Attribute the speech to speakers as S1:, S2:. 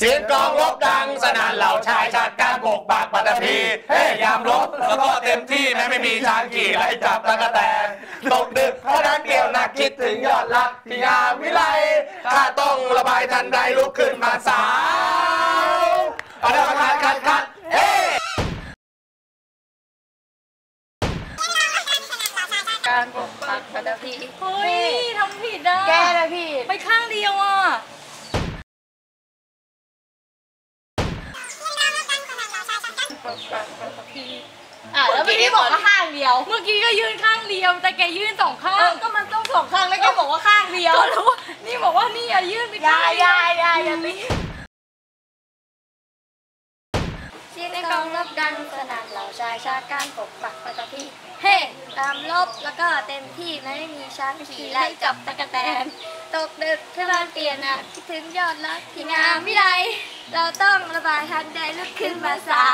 S1: เสียงกลองรบดังสนั่นเหล่าชายชาติการบกบากปัตตภีเฮ้ยยามรบแล้วก็เต็มที่แม้ไม่มีช้างขี่ไล่จับตะกะแตนตกดึกเพราะนั้นเกี่ยวหนักคิดถึงยอดรักที่งามวิไลข้าต้องระบายทันใดลุกขึ้นมาสาวเอาละคัดคัดคัดเฮ้
S2: การปกปักปัตตภี
S3: เฮ้ยทำผิดอะ
S2: แกนะพี่
S3: อะ
S2: แล้วเมื่อกี้บอกว่าข้างเดียว
S3: เมื่อกี้ก็ยื่นข้างเดียว แต่แกยื่นสองข้า
S2: เอองก็มันต้องสองข้างแล้วแกบอกว่าข้างเดียว
S3: ก็รู้ว่านี่บอกว่านี่อะยื่นไป
S2: ยา
S3: ข้าง
S2: ย
S3: เดีวยา
S2: ยยายอย่าตี
S4: เสียงกลองรบดังสนั่นเหล่าชายชาติการปกปักปัตตภีเฮ้ตามรบแล้วก็เต็มที่ไม่มีช้างขี่ไล่จับตะกะแตน ตกดึกที่บ้านเปลี่ยนอะคิดถึงยอดรักที่งามวิไลเราต้องระบายทันใดลุกขึ้นมาสา